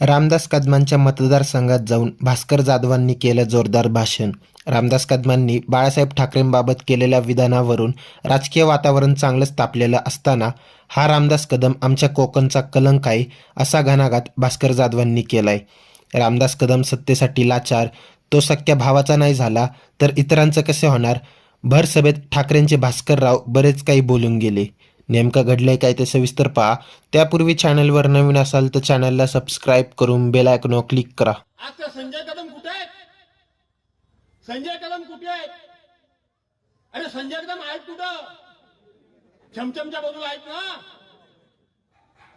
रामदास कदमांच्या मतदारसंघात जाऊन भास्कर जाधवांनी केलं जोरदार भाषण. रामदास कदमांनी बाळासाहेब ठाकरेंबाबत केलेल्या विधानावरून राजकीय वातावरण चांगलंच तापलेलं असताना हा रामदास कदम आमच्या कोकणचा कलंक आहे असा घणाघात भास्कर जाधवांनी केलाय. रामदास कदम सत्तेसाठी लाचार तो सख्या भावाचा नाही झाला तर इतरांचं कसे होणार? भर सभेत ठाकरेंचे भास्करराव बरेच काही बोलून गेले. नेमकं घडलंय काय ते सविस्तर पहा. त्यापूर्वी चॅनलवर नवीन असाल तर चॅनलला सबस्क्राईब करून बेल आयकॉनवर क्लिक करा. आता संजय कदम कुठे आहेत संजय कदम कुठे आहेत अरे संजय कदम आहेत कुठं? छमछमच्या बाजूला आहेत ना?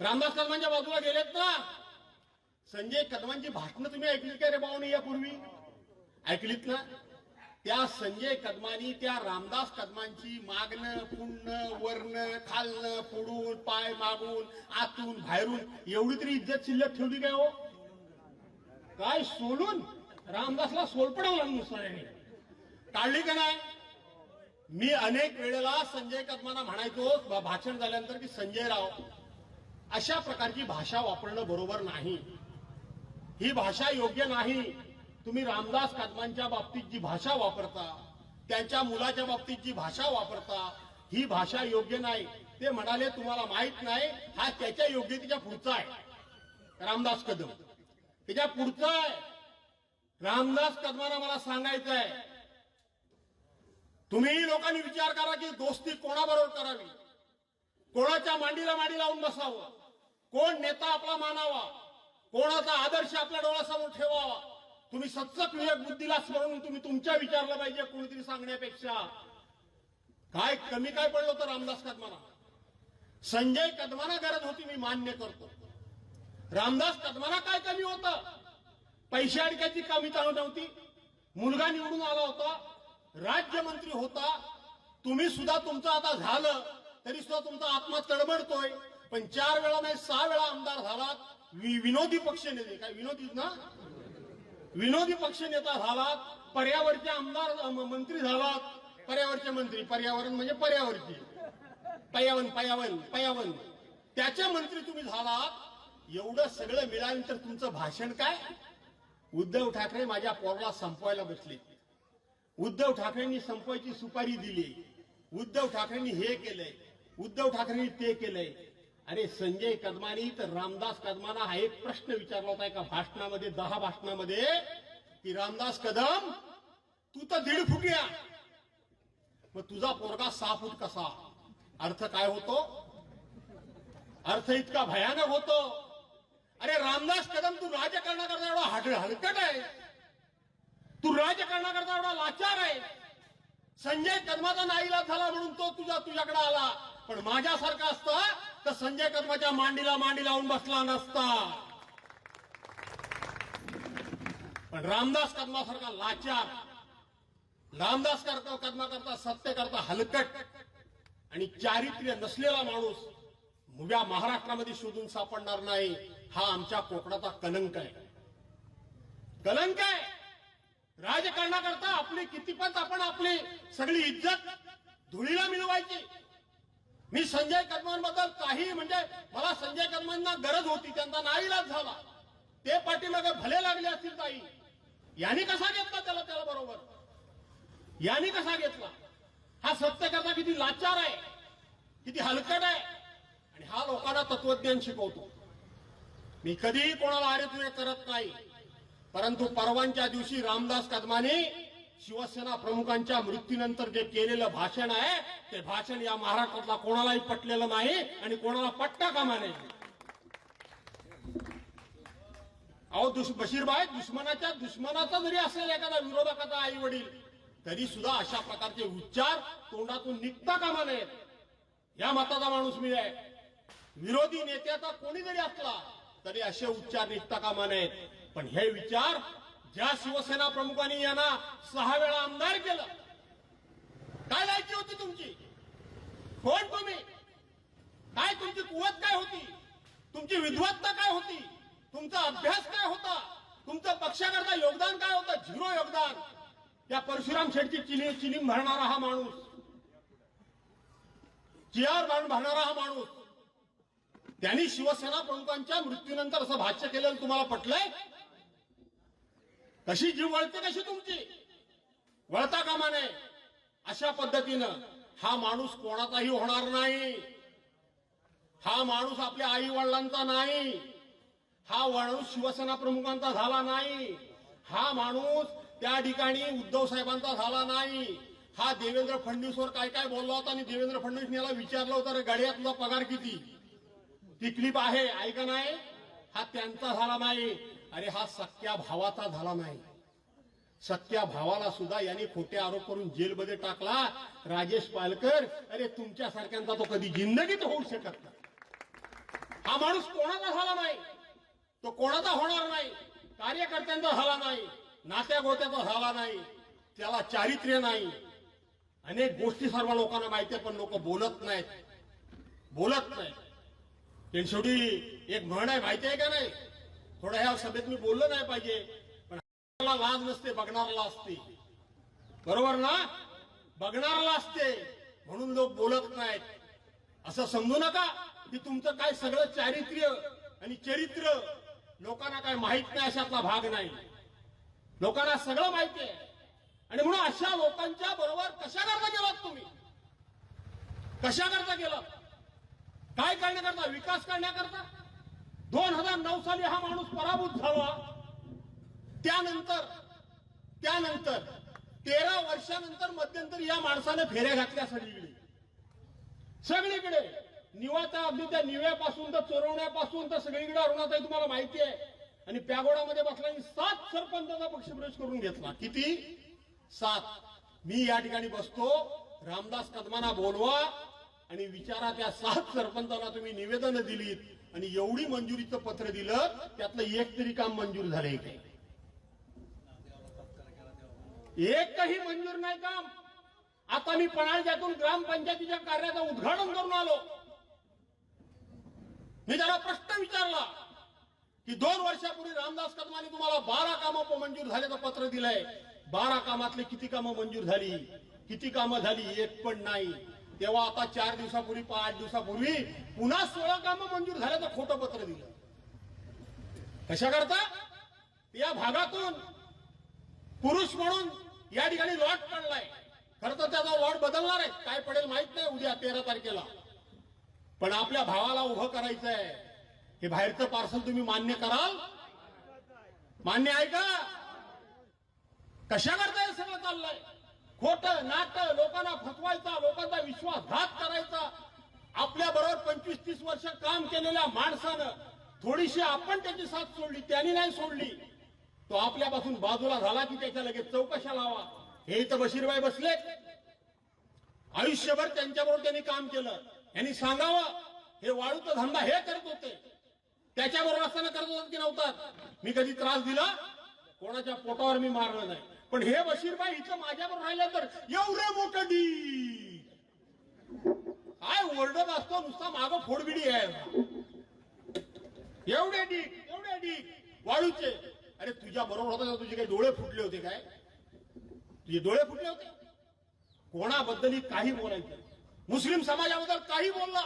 रामदास कदमांच्या बाजूला गेलेत ना? संजय कदमांची भाषणं तुम्ही ऐकली का रे भाऊनी यापूर्वी ऐकलीत ना? त्या संजय कदमानी त्या रामदास कदमांची मागणं पुण वर्ण खालणं पुडून पाय मागून आतून बाहेरून एवढी तरी इज्जत शिल्लक ठेवली काय हो? काय सोलून रामदासला सोलपडवला नुसऱ्याने याने. काढली का नाही? मी अनेक वेळेला संजय कदमांना म्हणायचो भाषण झाल्यानंतर की संजय राव अशा प्रकारची भाषा वापरणं बरोबर नाही. ही भाषा योग्य नाही. तुम्ही रामदास कदमांच्या बाबतीत जी भाषा वापरता त्यांच्या मुलाच्या बाबतीत जी भाषा वापरता ही भाषा योग्य नाही. ते म्हणाले तुम्हाला माहीत नाही हा त्याच्या योग्यतेच्या पुढचा आहे. रामदास कदम. त्याच्या पुढचा आहे. रामदास कदमांना मला सांगायचं आहे. तुम्ही लोकांनी विचार करा की दोस्ती कोणाबरोबर करावी? कोणाच्या मांडीला मांडी लावून बसावं? कोण नेता आपला मानावा? कोणाचा आदर्श आपल्या डोळ्यासमोर ठेवावा? तुम्ही सत्सक विवेक बुद्धीला स्मरून तुम्ही तुमच्या विचारलं पाहिजे कोणीतरी सांगण्यापेक्षा. काय कमी काय पडलं होतं रामदास कदमाना संजय कदमाना गरज होती मी मान्य करतो. रामदास कदमाना काय कमी होतं? पैसे अडक्याची कमी चालू नव्हती. मुलगा निवडून आला होता राज्यमंत्री होता. तुम्ही सुद्धा तुमचं आता झालं तरी सुद्धा तुमचा आत्मा तडबडतोय पण चार वेळा नाही सहा वेळा आमदार झालात. विनोदी पक्ष नेते. काय विनोदीच ना? विनोदी पक्ष नेता झालात पर्यावरचे आमदार मंत्री झालात. पर्यावरचे मंत्री पर्यावरण म्हणजे पर्यावरती. पयावन पयावन पयावन त्याचे मंत्री तुम्ही झालात. एवढं सगळं मिळाल्यानंतर तुमचं भाषण काय? उद्धव ठाकरे माझ्या पोरला संपवायला बसले. उद्धव ठाकरेंनी संपवायची सुपारी दिली. उद्धव ठाकरेंनी हे केलंय. उद्धव ठाकरेंनी ते केलंय. अरे संजय कदमानी तर रामदास कदमाना हा एक प्रश्न विचारला होता एका भाषणामध्ये दहा भाषणामध्ये की रामदास कदम तू तर दीड फुटिया मग तुझा पोरगा सहा फूट कसा? अर्थ काय होतो? अर्थ इतका भयानक होतो. अरे रामदास कदम तू राजकारणाकरता एवढा हड हलकट आहे. तू राजकारणाकरता एवढा लाचार आहे. संजय कदमाचा नाईला झाला म्हणून तो तुझा तुझ्याकडे आला. पण माझ्यासारखा असता तर संजय कदमाच्या मांडीला मांडी लावून बसला नसता. पण रामदास कदमासारखा लाचार रामदास करता कदमा करता सत्य करता हलकट आणि चारित्र्य नसलेला माणूस उभ्या महाराष्ट्रामध्ये शोधून सापडणार नाही हा आमच्या कोकणाचा कलंक आहे. कलंक आहे! राजकारणाकरता आपली कितीपत आपण आपली सगळी इज्जत धुळीला मिळवायची. मी संजय कदमांबद्दल काही म्हणजे मला संजय कदमांना गरज होती त्यांचा नाईलाज झाला. ते पाठीमागे भले लागले असतील ताई. यांनी कसा घेतला त्याला त्याला बरोबर? यांनी कसा घेतला? हा सत्य करता किती लाचार आहे किती हलकट आहे आणि हा लोकांना तत्वज्ञान शिकवतो. मी कधीही कोणाला आरे करत नाही परंतु परवांच्या दिवशी रामदास कदमाने शिवसेना प्रमुखांच्या मृत्यूनंतर जे केलेलं भाषण आहे ते भाषण या महाराष्ट्रातला कोणालाही पटलेलं नाही आणि कोणाला पट्टा कामा नाही अहो दुस बशीरबाई दुश्मनाच्या दुश्मनाचा जरी असेल एखादा विरोधकाचा आई वडील तरी सुद्धा अशा प्रकारचे उच्चार तोंडातून निघता कामा नयेत या मताचा माणूस मी आहे. विरोधी नेत्याचा कोणी जरी असला तरी असे उच्चार निघता कामा नयेत. पण हे विचार ज्या शिवसेना प्रमुखांनी यांना सहा वेळा आमदार केलं काय लायकी होती तुमची? कोण तुम्ही? काय तुमची कुवत काय होती? तुमची विद्वत्ता काय होती? तुमचा अभ्यास काय होता? तुमचं पक्षाकरता योगदान काय होतं? झिरो योगदान. या परशुराम शेटची चिली चिली भरणारा हा माणूस. चियार भरणारा हा माणूस. त्यांनी शिवसेना प्रमुखांच्या मृत्यूनंतर असं भाष्य केलेलं तुम्हाला पटलंय? कशी जीव वळते कशी तुमची. वळता कामा नये. अशा पद्धतीनं हा माणूस कोणाचाही होणार नाही. हा माणूस आपल्या आई वडिलांचा नाही. हा माणूस शिवसेना प्रमुखांचा झाला नाही. हा माणूस त्या ठिकाणी उद्धव साहेबांचा झाला नाही. हा देवेंद्र फडणवीसवर काय काय बोलला होता आणि देवेंद्र फडणवीस याला विचारलं होतं रे गाड्या तुझा पगार किती? ती क्लिप आहे ऐका नाही. हा त्यांचा झाला नाही. अरे हा सख्या भावाचा झाला नाही. सख्या भावाला सुद्धा यांनी खोटे आरोप करून जेलमध्ये टाकला. राजेश पालकर अरे तुमच्या सारख्यांचा तो कधी जिंदगीत होऊ शकत नाही. हा माणूस कोणाचा झाला नाही? तो कोणाचा होणार नाही? कार्यकर्त्यांचा झाला नाही. नात्या गोत्याचा झाला नाही. त्याला चारित्र्य नाही. अनेक गोष्टी सर्व लोकांना माहिती आहे पण लोक बोलत नाहीत. बोलत नाहीत. शेवटी एक म्हण आहे माहिती आहे का नाही? थोडं ह्या सभेत मी बोललो नाही पाहिजे पण ला लाज नसते बघणारला असते. बरोबर ना? बघणारला असते म्हणून लोक बोलत नाहीत. असं समजू नका की तुमचं काय सगळं चारित्र्य आणि चरित्र लोकांना काय माहीत नाही अशातला भाग नाही. लोकांना सगळं माहिती आहे. आणि म्हणून अशा लोकांच्या बरोबर कशा करता गेलात तुम्ही? कशा करता गेलात? काय करण्याकरता? विकास करण्याकरता? दोन हजार नऊ साली हा माणूस पराभूत झाला. त्यानंतर त्यानंतर तेरा वर्षानंतर मध्यंतरी या माणसाने फेऱ्या घातल्या सगळीकडे. सगळीकडे. निवाचा अगदी त्या निव्यापासून तर चोरवण्यापासून तर सगळीकडे अरुणाताई तुम्हाला माहिती आहे. आणि प्यागोडामध्ये बसल्याने सात सरपंचाचा पक्षप्रवेश करून घेतला. किती? सात. मी या ठिकाणी बसतो. रामदास कदमाना बोलवा. आणि विचारा त्या सात सरपंचाला तुम्ही निवेदन दिलीत. आणि एवढी मंजुरीचं पत्र दिलं त्यातलं एक तरी काम मंजूर झालंय काय काही मंजूर नाही काम. आता मी पणाळ्यातून ग्रामपंचायतीच्या कार्याचं उद्घाटन करून आलो. मी त्याला प्रश्न विचारला की दोन वर्षापूर्वी रामदास कदमाने तुम्हाला बारा कामं मंजूर झाल्याचं पत्र दिलंय. बारा कामातले किती कामं मंजूर झाली? किती कामं झाली? एक पण नाही. तेव्हा आता चार दिवसापूर्वी पाच दिवसापूर्वी पुन्हा सोळा कामं मंजूर झाल्याचं खोटं पत्र दिलं. कशा करता? या भागातून पुरुष म्हणून या ठिकाणी लॉट पडलाय. खरं तर त्याचा लॉट बदलणार आहे. काय पडेल माहीत नाही उद्या तेरा तारखेला. पण आपल्या भावाला उभं करायचं आहे हे बाहेरचं पार्सल तुम्ही मान्य कराल? मान्य आहे का? कशा करता हे सगळं चाललंय? खोट नाट लोकांना फसवायचा लोकांचा विश्वासघात करायचा. आपल्या बरोबर पंचवीस तीस वर्ष काम केलेल्या माणसानं थोडीशी आपण त्याची साथ सोडली त्यांनी नाही सोडली तो आपल्यापासून बाजूला झाला की त्याच्या लगेच चौकशा लावा. हे तर बशीरबाई बसले. आयुष्यभर त्यांच्याबरोबर त्यांनी काम केलं. यांनी सांगावं हे वाळूचा धंदा हे करत होते. त्याच्याबरोबर असताना करत होतात की नव्हतात? मी कधी त्रास दिला? कोणाच्या पोटावर मी मारलं नाही. पण हे बशीरबाई इथं माझ्यावर राहिल्यानंतर तर एवढं मोठं डी काय ओरडत असतो नुसता मागं फोडबिडी आहे. एवढे ढीक एवढे ढीक वाळूचे. अरे तुझ्या बरोबर होता तुझे काही डोळे फुटले होते काय? तुझे डोळे फुटले होते? कोणाबद्दल काही बोलायचं मुस्लिम समाजाबद्दल काही बोलला.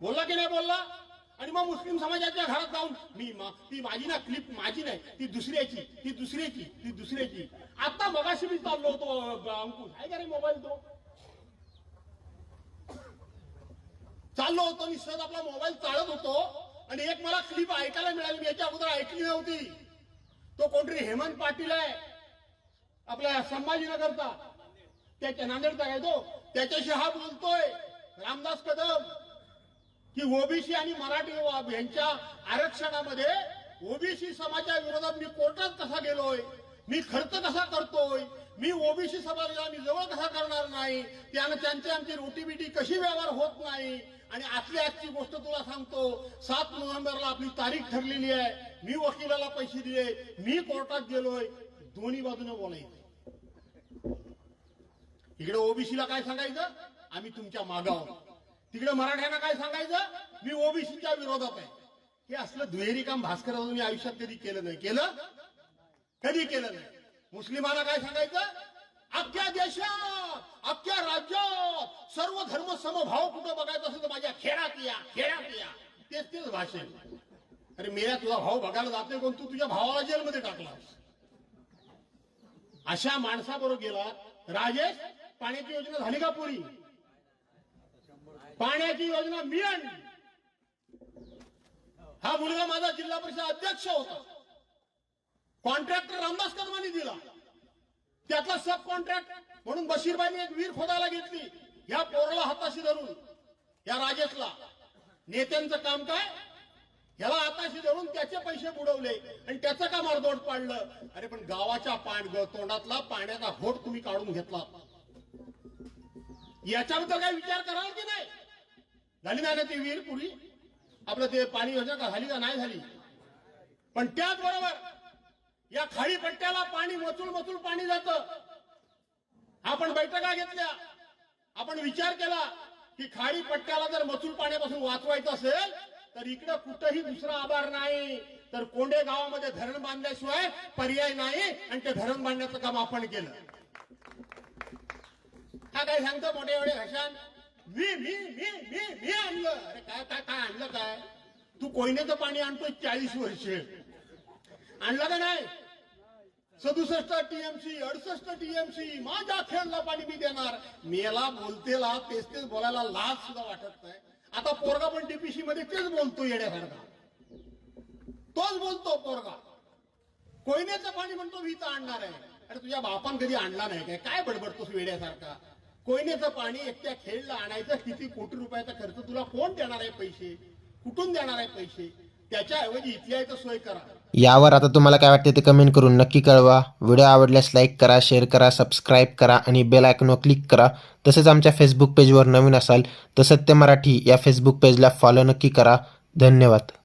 बोलला की नाही बोलला? आणि मग मुस्लिम समाजाच्या घरात जाऊन मी मा- ती माझी ना क्लिप माझी नाही ती दुसऱ्याची ती दुसऱ्याची ती दुसऱ्याची. आता मगाशी मी चाललो होतो अंकुश. आहे का रे मोबाईल तो? चाललो होतो मी सहज आपला मोबाईल चालत होतो आणि एक मला क्लिप ऐकायला मिळाली मी याच्या अगोदर ऐकली नव्हती. तो कोणतरी हेमंत पाटील आहे आपल्या संभाजीनगरचा. त्याच्या नांदेडचा आहे तो. त्याच्याशी हा बोलतोय. रामदास कदम. की ओबीसी आणि मराठी यांच्या आरक्षणामध्ये ओबीसी समाजा विरोधात मी कोर्टात कसा गेलोय? मी खर्च कसा करतोय? मी ओबीसी समाजाला मी जवळ कसा करणार नाही? त्यानं त्यांची आमची रोटीबिटी कशी व्यवहार होत नाही? आणि आजली आजची गोष्ट तुला सांगतो सात नोव्हेंबरला आपली तारीख ठरलेली आहे. मी वकिलाला पैसे दिले. मी कोर्टात गेलोय. दोन्ही बाजूने बोलायचं. इकडे ओबीसीला काय सांगायचं? आम्ही तुमच्या मागावर. तिकडे मराठ्यांना काय सांगायचं? मी ओबीसीच्या विरोधात आहे. हे असलं दुहेरी काम भास्कर मी आयुष्यात कधी केलं नाही. केलं? कधी केलं नाही? मुस्लिमांना काय सांगायचं? अख्ख्या देशात अख्ख्या राज्यात सर्व धर्म समभाव कुठं बघायचं असेल तर माझ्या खेळात या खेळात या. तेच तेच भाषण अरे मेरा तुझा भाऊ बघायला जात नाही कोण तू तुझ्या भावाला जेलमध्ये टाकलास? अशा माणसाबरोबर गेला. राजेश पाण्याची योजना झाली का पुरी? पाण्याची योजना मी आणली हा मुलगा माझा जिल्हा परिषद अध्यक्ष होता. कॉन्ट्रॅक्टर रामदास कदमानी दिला. त्यातला सब कॉन्ट्रॅक्ट म्हणून बशीरबाईने एक वीर खोदायला घेतली. या पोराला हाताशी धरून या राजेशला. नेत्यांचं काम काय? याला हाताशी धरून त्याचे पैसे बुडवले आणि त्याचं काम अर्धवट पाडलं? अरे पण गावाच्या पाण तोंडातला पाण्याचा होट तुम्ही काढून घेतला. याच्याबद्दल काय विचार कराल की नाही? झाली नाही ना ती विहीर पुरी. आपलं ते पाणी योजना का झाली का? नाही झाली. पण त्याचबरोबर या खाडी पट्ट्याला पाणी मचूल मचूल पाणी जातं. आपण बैठका घेतल्या. आपण विचार केला की खाडी पट्ट्याला जर मचूल पाण्यापासून वाचवायचं असेल तर इकडे कुठंही दुसरा आभार नाही. तर कोंडे गावामध्ये धरण बांधल्याशिवाय पर्याय नाही. आणि ते धरण बांधण्याचं काम आपण केलं. हा काय सांगतो? मोठे एवढे भाषण मी मी मी मी मी आणलं. अरे काय काय काय आणलं काय? तू कोयनेचं पाणी आणतोय चाळीस वर्षे. आणलं का नाही? सदुसष्ट टीएमसी अडसष्ट टीएमसी माझ्या खेळला पाणी मी देणार. मेला बोलतेला तेच तेच बोलायला लाज सुद्धा वाटत नाही. आता पोरगा पण टीपीसी मध्ये तेच बोलतो येण्यासारखा तोच बोलतो पोरगा. कोयनेचं पाणी म्हणतो मी तर आणणार आहे. अरे तुझ्या बापान कधी आणला नाही काय? काय बडबडतोस वेड्यासारखा कोयनेचं पाणी एकट्या खेळला आणायचं किती कोटी रुपयाचा खर्च तुला कोण देणार आहे पैसे? कुठून देणार आहे पैसे? त्याच्याऐवजी इथल्या इथं सोय करा. यावर आता तुम्हाला काय वाटते ते कमेंट करून नक्की कळवा. व्हिडिओ आवडल्यास लाईक करा शेअर करा सबस्क्राईब करा आणि बेल आयकॉनवर क्लिक करा. तसेच आमच्या फेसबुक पेजवर नवीन असाल तर सत्य मराठी या फेसबुक पेजला फॉलो नक्की करा. धन्यवाद.